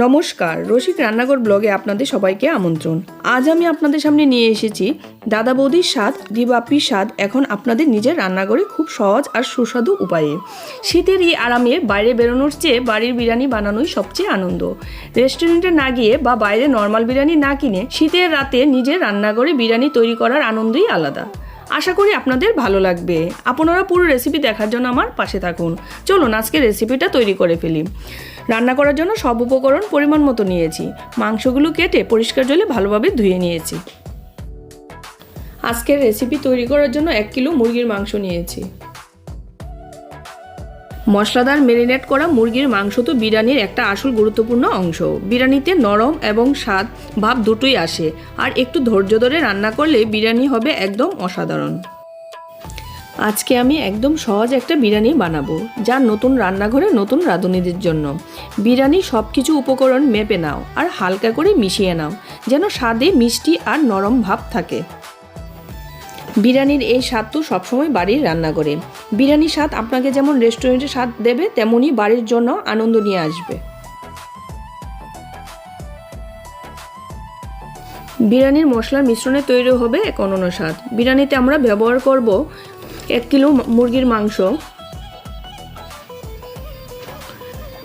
নমস্কার, রসিক রান্নাঘর ব্লগে আপনাদের সবাইকে আমন্ত্রণ। আজ আমি আপনাদের সামনে নিয়ে এসেছি দাদা বৌদির স্বাদ দিবাপির স্বাদ, এখন আপনাদের নিজের রান্নাঘরে খুব সহজ আর সুস্বাদু উপায়ে। শীতের এই আরামে বাইরে বেরোনোর চেয়ে বাড়ির বিরিয়ানি বানানোই সবচেয়ে আনন্দ। রেস্টুরেন্টে না গিয়ে বা বাইরে নর্মাল বিরিয়ানি না কিনে শীতের রাতে নিজের রান্নাঘরে বিরিয়ানি তৈরি করার আনন্দই আলাদা। আশা করি আপনাদের ভালো লাগবে। আপনারা পুরো রেসিপি দেখার জন্য আমার পাশে থাকুন। চলুন আজকে রেসিপিটা তৈরি করে ফেলি। রান্না করার জন্য সব উপকরণ পরিমাণ মতো নিয়েছি। মাংসগুলো কেটে পরিষ্কার জলে ভালোভাবে ধুয়ে নিয়েছি। আজকের রেসিপি তৈরি করার জন্য এক কিলো মুরগির মাংস নিয়েছি। মশলাদার মেরিনেট করা মুরগির মাংস তো বিরিয়ানির একটা আসল গুরুত্বপূর্ণ অংশ। বিরিয়ানিতে নরম এবং স্বাদ, ভাব দুটোই আসে। আর একটু ধৈর্য ধরে রান্না করলে বিরিয়ানি হবে একদম অসাধারণ। আজকে আমি একদম সহজ একটা বিরিয়ানি বানাবো, যা নতুন রান্নাঘরে নতুন রাঁধুনিদের জন্য। বিরিয়ানি সব কিছু উপকরণ মেপে নাও আর হালকা করে মিশিয়ে নাও, যেন স্বাদে মিষ্টি আর নরম ভাব থাকে। বিরিয়ানির এই স্বাদ তো সবসময় বাড়ির রান্না রান্নাঘরে। বিরিয়ানির স্বাদ আপনাকে যেমন রেস্টুরেন্টে স্বাদ দেবে, তেমনই বাড়ির জন্য আনন্দ নিয়ে আসবে। বিরিয়ানির মশলার মিশ্রণে তৈরি হবে এক অনন্য স্বাদ। বিরিয়ানিতে আমরা ব্যবহার করব এক কিলো মুরগির মাংস,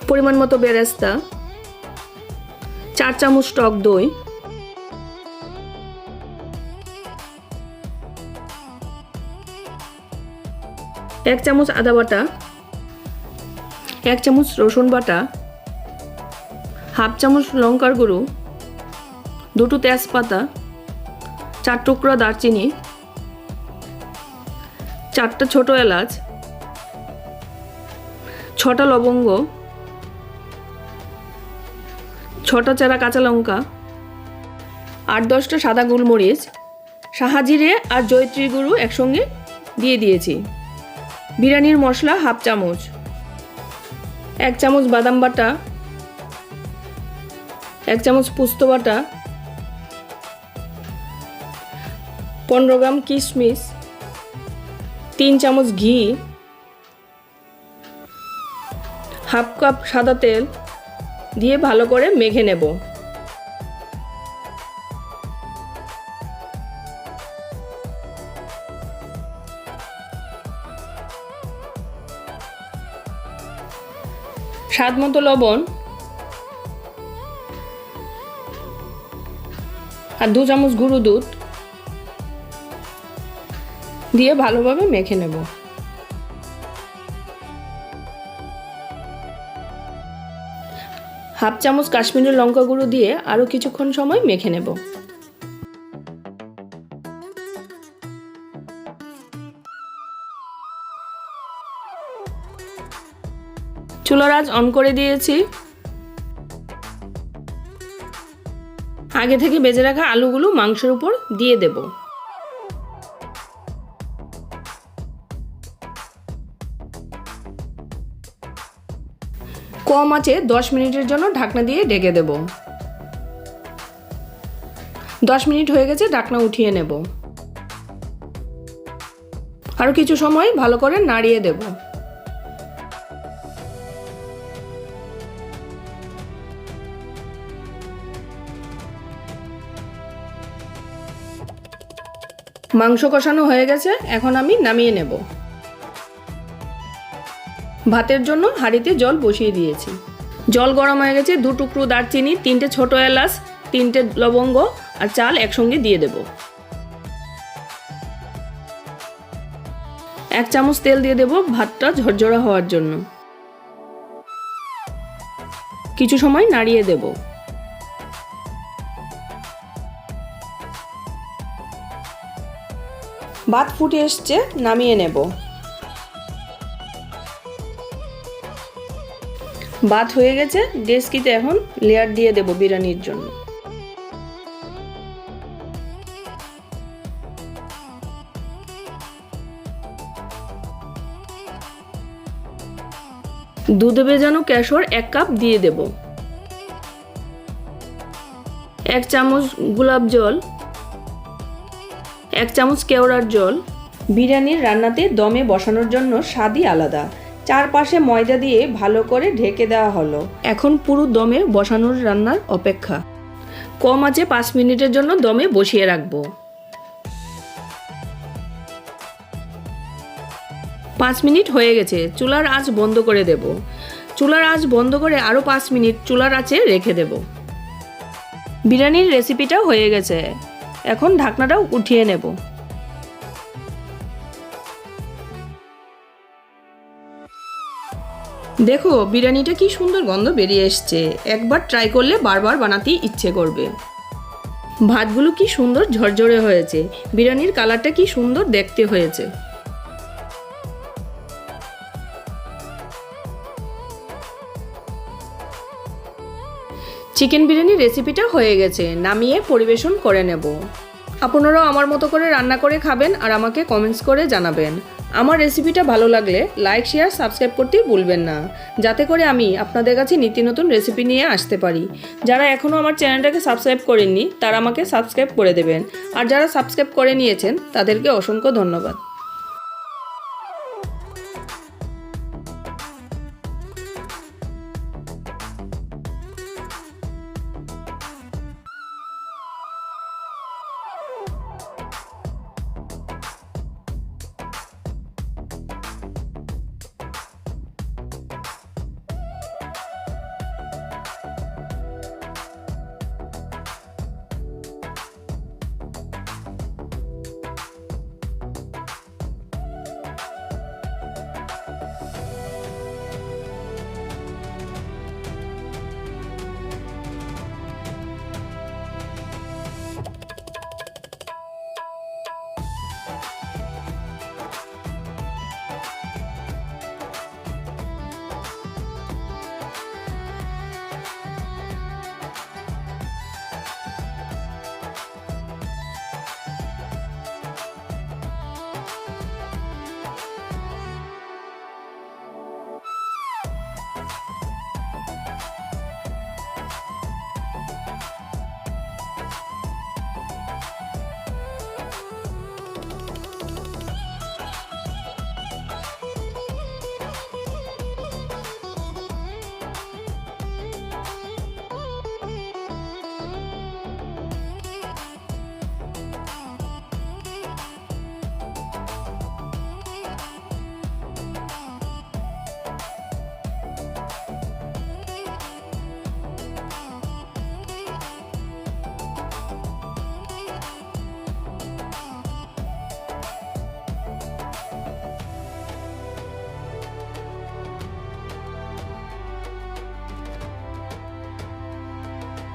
পরিমাণ মতো বেরেস্তা, চার চামচ টক দই, এক চামচ আদা বাটা, এক চামচ রসুন বাটা, হাফ চামচ লঙ্কার গুঁড়ো, দুটো তেজপাতা, চার টুকরা দারচিনি চারটা ছোট এলাচ, ছটা লবঙ্গ, ছটা চারা কাঁচা লঙ্কা আট দশটা সাদা গোলমরিচ, সাহাজিরে আর জয়ত্রী গুঁড়ো একসঙ্গে দিয়ে দিয়েছি। বিরিয়ানির মশলা হাফ চামচ, এক চামচ বাদাম বাটা, এক চামচ পুস্ত বাটা, পনেরো গ্রাম কিশমিশ তিন চামচ ঘি, হাফ কাপ সাদা তেল দিয়ে ভালো করে মেখে নেব। স্বাদ মতো লবণ আর দু চামচ গুঁড়ো দুধ। দিয়ে ভালোভাবে মেখে নেব। হাফ চামচ কাশ্মীরি লঙ্কা গুঁড়ো দিয়ে আরও কিছুক্ষণ সময় মেখে নেব। চুলার আজ অন করে দিয়েছি। আগে থেকে বেজে রাখা আলুগুলো মাংসের উপর দিয়ে দেবো। কম আছে, দশ মিনিটের জন্য ঢাকনা দিয়ে ডেকে দেব। দশ মিনিট হয়ে গেছে, ঢাকনা উঠিয়ে নেব। আরও কিছু সময় ভালো করে নাড়িয়ে দেব। মাংস কষানো হয়ে গেছে, এখন আমি নামিয়ে নেব। ভাতের জন্য হাঁড়িতে জল বসিয়ে দিয়েছি। জল গরম হয়ে গেছে, দু টুকরো দারচিনি, তিনটে ছোট এলাচ, তিনটে লবঙ্গ আর চাল একসঙ্গে দিয়ে দেব। এক চামচ তেল দিয়ে দেব ভাতটা ঝরঝরা হওয়ার জন্য। কিছু সময় নাড়িয়ে দেব। ভাত ফুটে এসছে, নামিয়ে নেব। ভাত হয়ে গেছে, ডেস্কিতে এখন লেয়ার দিয়ে দেব বিরিয়ানির জন্য। দুধে ভেজানো কেশর এক কাপ দিয়ে দেব। এক চামচ গোলাপ জল, এক চামচ কেওড়ার জল। বিরিয়ানির রান্নাতে দমে বসানোর জন্য স্বাদই আলাদা। চারপাশে ময়দা দিয়ে ভালো করে ঢেকে দেওয়া হলো। এখন পুরো দমে বসানোর রান্নার অপেক্ষা। কম আছে পাঁচ মিনিটের জন্য দমে বসিয়ে রাখব। পাঁচ মিনিট হয়ে গেছে, চুলার আঁচ বন্ধ করে দেব। চুলার আঁচ বন্ধ করে আরও পাঁচ মিনিট চুলার আঁচে রেখে দেব। বিরিয়ানির রেসিপিটাও হয়ে গেছে। এখন ঢাকনাটাও উঠিয়ে নেব। দেখো, বিরিয়ানিটা কি সুন্দর গন্ধ বেরিয়ে এসছে। একবার ট্রাই করলে বারবার বানাতেই ইচ্ছে করবে। ভাতগুলো কি সুন্দর ঝরঝরে হয়েছে। বিরিয়ানির কালারটা কি সুন্দর দেখতে হয়েছে। চিকেন বিরিয়ানির রেসিপিটা হয়ে গেছে। নামিয়ে পরিবেশন করে নেব। আপনারাও আমার মতো করে রান্না করে খাবেন আর আমাকে কমেন্টস করে জানাবেন। আমার রেসিপিটা ভালো লাগলে লাইক শেয়ার সাবস্ক্রাইব করতেই ভুলবেন না। যাতে করে আমি আপনাদের কাছে নিত্য নতুন রেসিপি নিয়ে আসতে পারি। যারা এখনও আমার চ্যানেলটাকে সাবস্ক্রাইব করেননি, তারা আমাকে সাবস্ক্রাইব করে দেবেন। আর যারা সাবস্ক্রাইব করে নিয়েছেন, তাদেরকে অসংখ্য ধন্যবাদ।